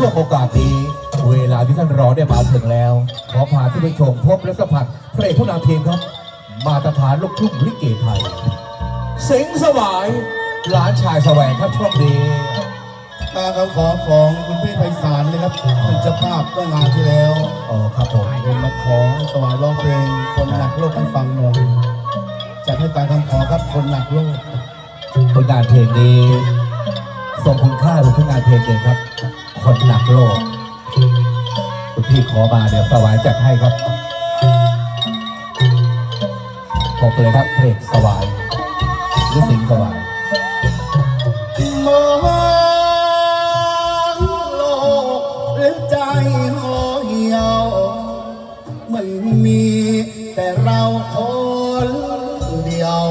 ช่วงโอกาสนี้ เวลาที่ท่านรอได้มาถึงแล้ว ขอพาที่ไปชมพบและสัมผัสเพลงผู้นำทีมครับ มาตรฐานลูกทุ่งลิเกไทย สิงห์สวายหลานชายแสวงครับช่วงนี้ตามคำขอของคุณพี่ไพศาลเลยครับเป็นเจ้าภาพเมื่องานที่แล้วอ๋อครับผมเป็นมาขอสวายร้องเพลงคนหนักโลกให้ฟังหน่อยจัดให้ตามคำขอครับคนหนักโลกผลงานเพลงนี้ส่งคุณค่าของทุกงานเพลงเลยครับ คนหนักโลก คุณพี่ขอมาเดี๋ยวสวายจัดให้ครับบอกเลยครับเพลงสวายหรือสิงสวายมองโลกหรือใจห่อเหี่ยว มันมีแต่เราคนเดียว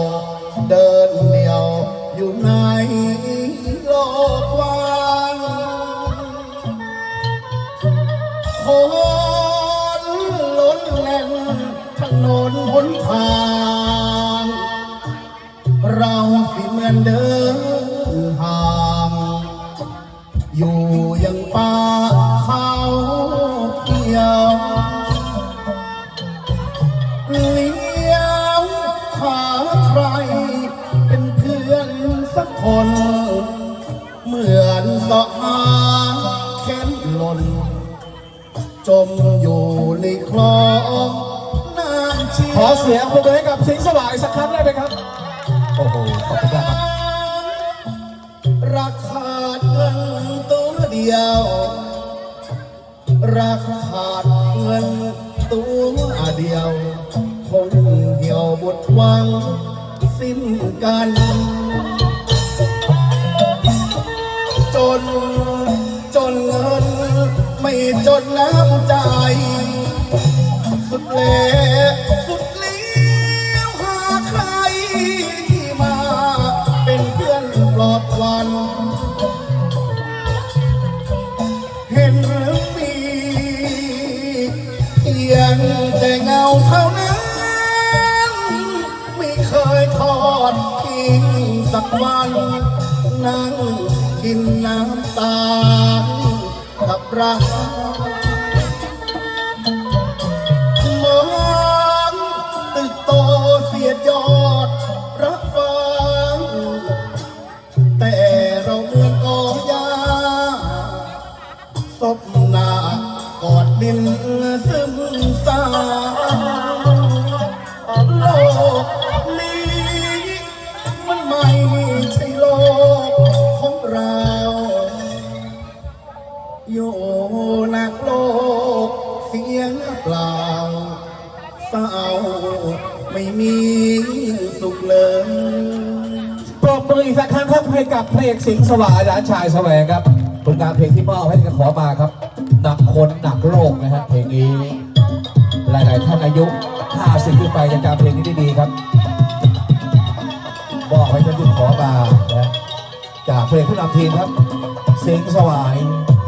เดินเดียวอยู่ใน ทาง เราสิเหมือนเดินห่าง อยู่อยังป่าเขาเขียวเลี้ยวหาใคร เป็นเพื่อนสักคน เหมือนเสาะหาเข็นหล่น จมอยู่ในคลอง ขอเสียงปรบมือให้กับสิงห์สวายสักครั้งได้ไหมครับ โอ้โห ขอบคุณมากครับราคาเงินตัวเดียว ราคาเงินตัวเดียว คงเหี่ยวบทหวัง สิ้นกัน จน จนเงิน ไม่จนน้ำใจ สุดเลสุ ยงแต่เงาเท่านั้น ไม่เคยทอดทิ้งสักวัน นั่งกินน้ำตาลกับรักมองตึกโตเสียดยอดรักฟังแต่เราเหมือนกอยาศพหน้ากอดดิน สักครั้งครับให้กับเพลงสิงสวายหลานชายแสวงครับผลงานเพลงที่มอบให้กับขอมาครับ หนักคนหนักโลกนะฮะเพลงนี้ หลายๆท่านอายุ 50 ขึ้นไปยังจำเพลงนี้ได้ดีครับ บอกให้ท่านที่ขอมานะจากเพลงผู้นำทีมครับ สิงสวาย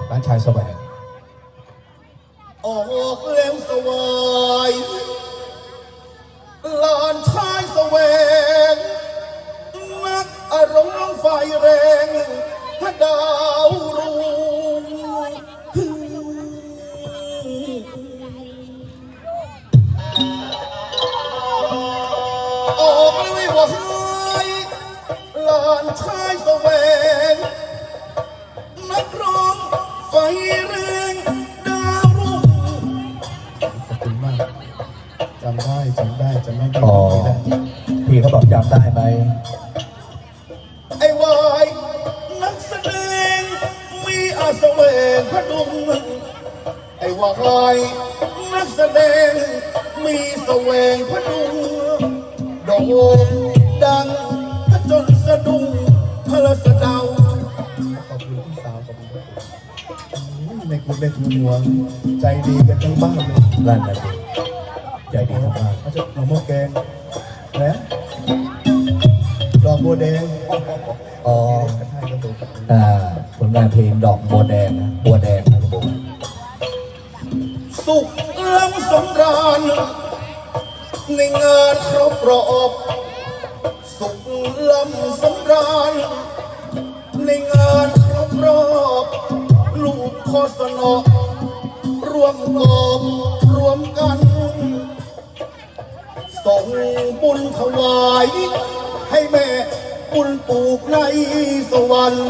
หลานชายแสวง นักอารมณ์ไฟแรงพระดาวรุ่งออกเลยว่าให้หลานชายแสวงนักร้องไฟแรงดาวรุ่งขอบคุณมากจำได้จำได้จำได้จำอ๋อ พี่เขาบอกจำได้ไหม อ้วายนักแสดงมีแสวงพดุงโด่งดังจนสะดุ้งพระสะเดาขอบคุณพี่สาวขอบคุณครับอืมในคุณในทุนหัวใจดีกันทั้งบ้านเลยนั่นแหละสิใจดีมากเขาจะหน่อหม้อแกงนะดอกบัวแดงอ๋อ อ่าผลงานเพลงดอกบัวแดง วมกอบรวมกัน ส่งบุญถวาย ให้แม่บุญปลูกในสวรรค์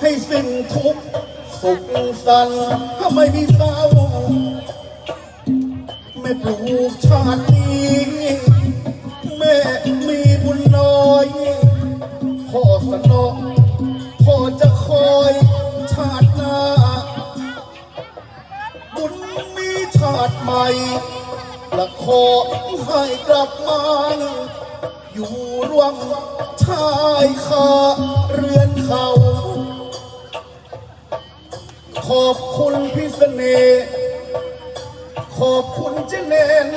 ให้สิ้นทุกข์สุขสันต์ถ้าไม่มีเศร้าแม่ปลูกชาตินี้แม่มีบุญน้อยพ่อสนอพ่าติใหม่และขอให้กลับมา อยู่ร่วมชายคาเรือนเขา ขอบคุณพิเสน่ห์ขอบคุณเจเนน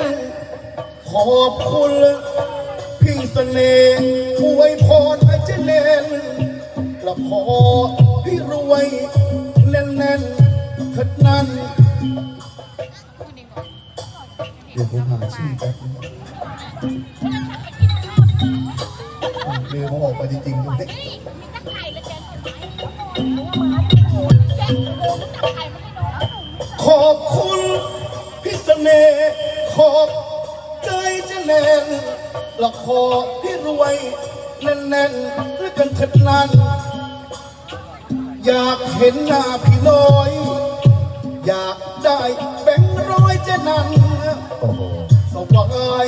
ขอบคุณพี่เสน่ห์อวยพรให้เจเนนกระพอพี่รวยแน่นๆเถิดนั้น เดี๋ยวผมหาชื่อแป๊บนึงเรือเขาออกไปจริงๆดูดิขอบคุณพิเสน่ห์ขอบใจเจะแน่นและขอพี่รวยแน่นๆด้วกันเถิดนั้น อยากเห็นหน้าพี่น้อย อยากได้ จะนั้นโอ้โหสวาย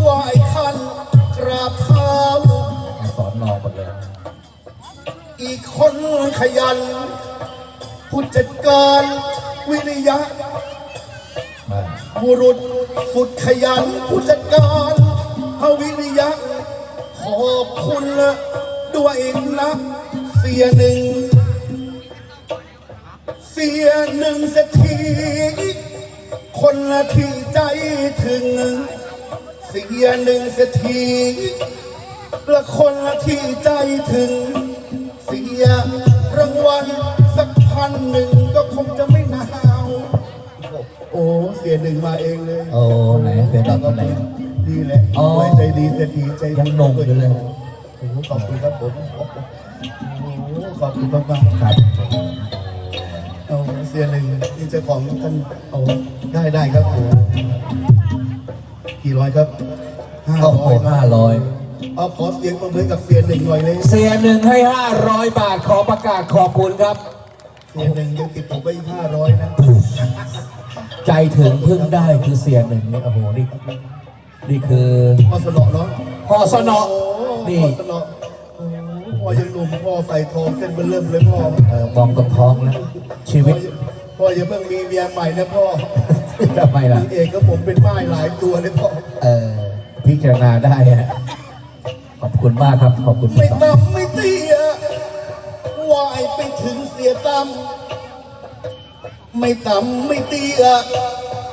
ไหวคันกราบเท้าสอนนอหมดเลยอีกคนขยัน ผู้จัดการวิริยะ มาบุรุษสุดขยันผู้จัดการพวิริยะ ขอบคุณด้วยนะเสียหนึ่ง เสียหนึ่งเสถี นละที่ใจถึง เสียหนึ่งเสถีละคนละที่ใจถึง เสียรางวัลสักพันหนึ่งก็คงจะไม่หนาวโอ้เสียหนึ่งมาเองเลยโอ้ไหนเสียดายคนไหนดีแหละอ๋อไว้ใจดีเสียดีใจดียังหนุ่มอยู่เลยโอ้โหขอบคุณครับผมโอ้โหขอบคุณมากมากๆครับ เอาเสียหนึ่งนี่เจ้าของท่านเอาได้ได้ครับโอ้กี่ร้อยครับห้าโอ้โหร้อยห้าร้อยเอาขอเสียงประเมินกับเสียหนึ่งหน่อยเลยเสียหนึ่งให้ห้าร้อยบาทขอประกาศขอบคุณครับ เสียหนึ่งยังติดผมไปอีกห้าร้อยนะใจถึงพึ่งได้คือเสียหนึ่งนี่โอ้โหนี่นี่คือพ่อสนอเนาะพ่อสนอโนี่พ่อสนอโอ้พ่อ ยังหนุ่มพ่อใส่ทองเส้นเบลเริ่มเลยพ่อ เออมองตรงท้องนะชีวิตพ่ออย่าเพิ่งมีเมียใหม่นะพ่อทำไมล่ะ นางเอกก็ผมเป็นไม้หลายตัวเลยพ่อ เออพิจารณาได้ฮะขอบคุณมากครับ ขอบคุณไม่ครับต่ำไม่เตี้ยไหวายไปถึงเสียตั้มไม่ต่ำไม่เตี้ย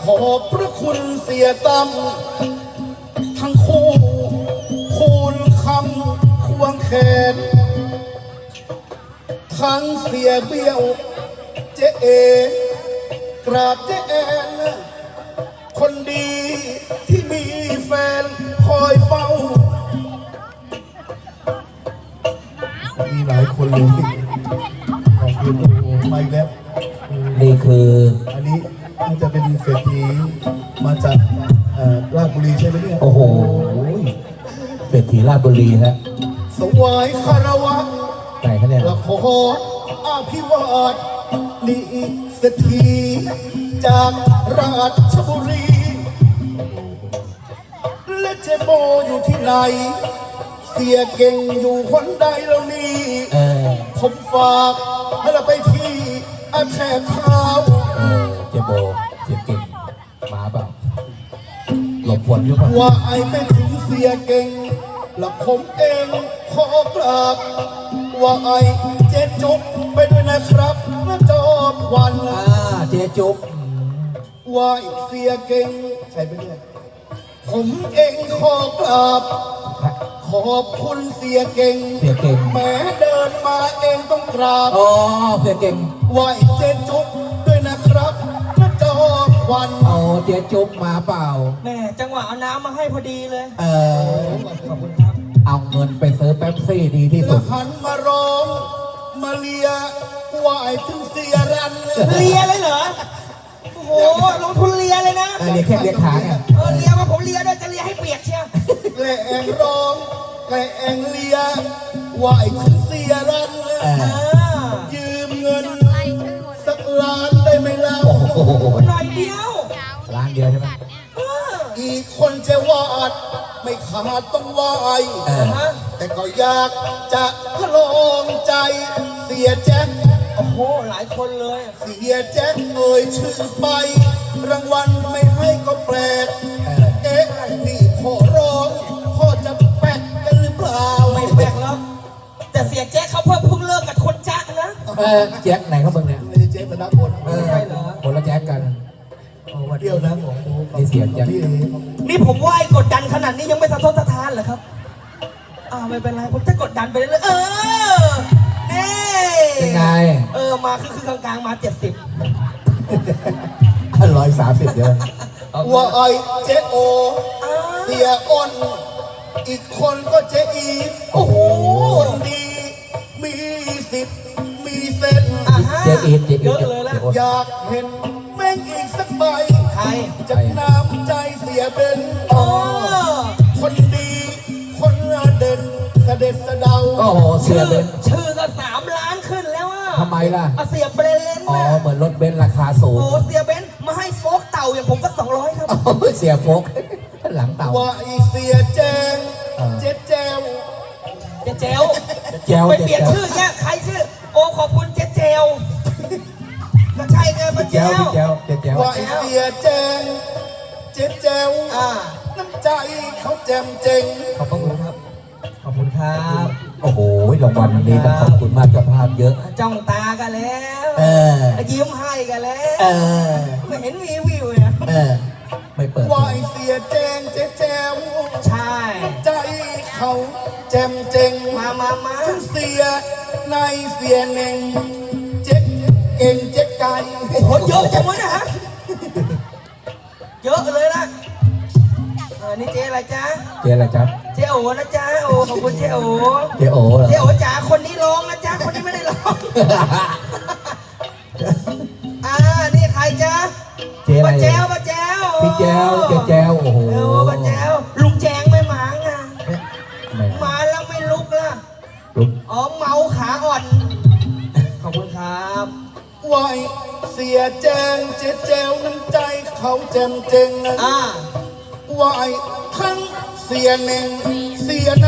ขอบพระคุณเสียตั้มทั้งคู่คูณคำควงแขน ทั้งเสียเบี้ยวเจ๊เอกราบเจ๊แอนคนดีที่มีแฟนคอยเฝ้า มีหลายคนเลยขอบคุณโอ้โหมาอีกแล้ว นี่คือ อันนี้น่าจะเป็นเศรษฐีมาจากเอ่อราชบุรีใช่ไหมเนี่ยโอ้โหเศรษฐีราชบุรีฮะ สวายคารวะ ไหนคะเนี่ยละขออาภิวาทนี่เศรษฐีจากราชบุรี และเจโบอยู่ที่ไหน เสียเก่งอยู่คนใดแล้วนี่เออผมฝากให้เราไปที่อาแทบเท้าเออเจโบเสียเก่งมาเปล่าหลบฝนอยู่เปล่าว่าไอ้ไปถึงเสียเก่งและผมเองขอกราบ ว่าไอ้เจ๊จุกไปด้วยนะครับนะจอมควันอ่าเจ๊จุ๊บว่าไอ้เสียเก่งใช่ไหมเนี่ยผมเองขอกราบ ขอบคุณเสียเก่ง เสียเก่งแม้เดินมาเองต้องกราบอ๋อเสียเก่งไหวเจนจุ๊บด้วยนะครับนะจอมควันเอาเจ๊จุ๊บมาเปล่าแม่จังหวะเอาน้ำมาให้พอดีเลย เออขอบคุณครับ เอาเงินไปซื้อแป๊บซี่ดีที่สุแล้ดวหันมาร้อง มาเลียวายถึงเสียรันเลียเลยเหรอ โอ้โห ลงทุนเลียเลยนะ เออเรียกแค่เรียกขาไงเออเลียมาผมเลียด้วย จะเลียให้เปียกเชียวแกล้งร้องแกล้งเลียวายถึงเสียรันเอออ่ายืมเงินสักล้านได้ไหมเล่าโอ้โห หน่อยเดียว ร้านเดียวใช่ไหมเออ อีกคนจะวาด ไม่ขาดต้องวาย เออฮะแต่ก็อยากจะลองใจ เสียแจ็คโอ้โห หลายคนเลยเสียแจ็คเอ่ยชื่อไป รางวัลไม่ให้ก็แปลก เออ เอ๊ะนี่พ่อร้องพ่อจะแปลกกันหรือเปล่าไม่แปลกแล้ว แต่เสียแจ๊คเขาเพิ่งเพิ่งเลิกกับคนจ๊ะนะ เออแจ็คไหนเขาเบิ่งเนี่ย ไม่ใช่เจ๊ธนพล เออใช่เหรอคนละแจ็คกันโอ้วัน เดียวนะผมนี่เสียแจ็คพี่นี่ผมไหวกดดันขนาดนี้ยังไม่สะทกสะท้านเหรอครับ อ่าไม่เป็นไรผมจะกดดันไปเรื่อยๆเออนี่เป็นไง เออมาคือคือกลางๆมาเจ็ดสิบร้อยสามสิบเดียวว่าไอเจโอ เสียอ้น อีกคนก็เจอีทโอ้โหคนดี มีสิทธิ์มีเส้นอ่าฮะเจ๊อีทเจ๊อีทเยอะเลยละเจ๊โอ๊ตอยากเห็น แม่งอีกสักใบใครจากน้ำใจเสียเป็นอ๋อคนดีคนเด่นเสด็จเสะเดาโอ้โหเสียเป็นชื่อก็สามล้านขึ้นแล้วอะทำไมล่ะอะเสียเบรเลนอ๋อ นะเหมือนรถเบนซ์ราคาสูงโอ้เสียเบนซ์มาให้โฟกเต่าอย่างผมก็สองร้อยครับ โอ้โหเสียโฟกหลังเต่า ว่าอีเสียแจงเออ เจ๊แจวเจ๊เจลแจ๋วไปเปลี่ยนแจ๋ว ชื่อเนี่ย ป้าเจแจ๋วลพี่แจ๋วเจ๊แจ๋วว่าอีเสียแจงเจ๊แจวอ่า น้ำใจเขาแจมเจ๋งขอบพระคุณครับ ขอบคุณครับ โอ้โหรางวัลวันนี้ต้องขอบคุณมากเจ้าภาพเยอะ จ้องตากันแล้วเออ ยิ้มให้กันแล้ว เออ ไม่เห็นมีวิวเลยนะเออ ไม่เปิดว่าอีเสียแจงเจ๊แจวใช่ ใจเขาแจมเจ๋งมามามาทั้งเสียในเสียเน่งเจ๊ก เก่งเจ๊กไก่โอ้โหเยอะจังวะเนะฮะ เยอะเลยนะเออนี่เจ๊อะไรจ๊ะ เจ๊อะไรครับเจ๊โอนะจ๊ะโอขอบคุณเจ๊โอเจ๊โอเหรอเจ๊โอจ๋าคนนี้ร้องนะจ๊ะ คนนี้ไม่ได้ร้อง อ่า นี่ใครจ๊ะเจ๊อะไรป้าแจ้วป้าแจ้วพี่แจ้วเจ๊แจ้วโอ้โห ไหวเสียแจงเจ๊แจวน้ำใจเขาแจมเจ๋งอ่าไหวทั้งเสียเน่งเสียใน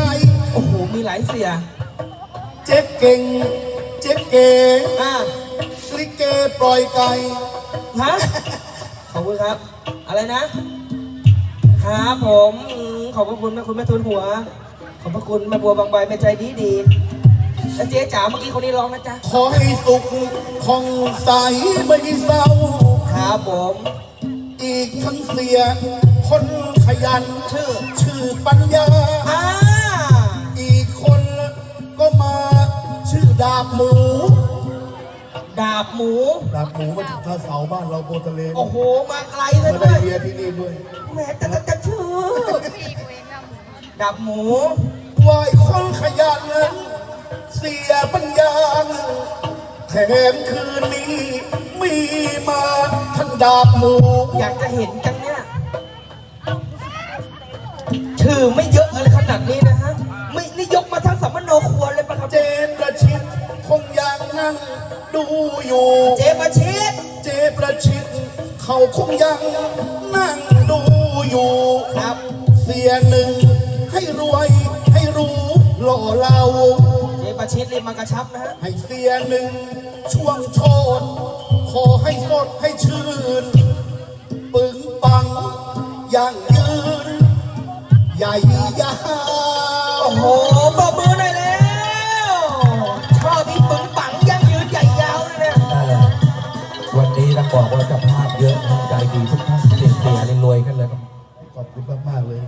โอ้โห มีหลายเสีย เจ๊กเก่ง เจ๊กเก๋อ่าลิเกปล่อยไก่ฮะ ขอบคุณครับ อะไรนะ ครับผมอืมขอบพระคุณแม่คุณแม่ทุนหัว ขอบพระคุณแม่บัวบางใบแม่ใจดีดี แล้วเจ๊จ๋าเมื่อกี้คนนี้ร้องนะจ๊ะ ขอให้สุขของใสไม่เศร้า ครับผม อีกทั้งเสีย คนขยันชื่อ ชื่อปัญญา อ่า อีกคนก็มาชื่อดาบหมู ดาบหมู ดาบหมูมาถึงท่าเสาบ้านเราโบตะเลนโอ้โห มาไกลเลยมาด้ได้วยเมียที่นี่ด้วย แหม่จะจะจะชื่อ ดาบหมูวายคนขยันนั้น เสียปัญญาแถมคืนนี้มีมาท่านดาบหมูอยากจะเห็นจังเนี่ย ชื่อไม่เยอะอะไรขนาดนี้นะฮะ ไม่นี่ยกมาทั้งสัมมโนครัวเลยปะครับเจนประชิดคงยังนั่งดูอยู่ เจมาชิดเจประชิดเขาคงยังนั่งดูอยู่ ครับ เสียหนึ่งให้รวยให้รู้หล่อเรา ประชิดรีบมากระชับนะฮะ ให้เสียหนึ่งช่วงโชนขอให้สดให้ชื่น ปึงปังอย่างยืน ใหญ่ยาว โอ้โหปรบมือหน่อยแล้ว ชอบที่ปึงปังย่างยืนใหญ่ยาวเลยเนี่ยวันนี้นักบอกว่าจะภาพเยอะทั้งใจดีทุกท่านเสียงเสียนี่รวยกันเลยครับ ขอบคุณมาก ๆ เลย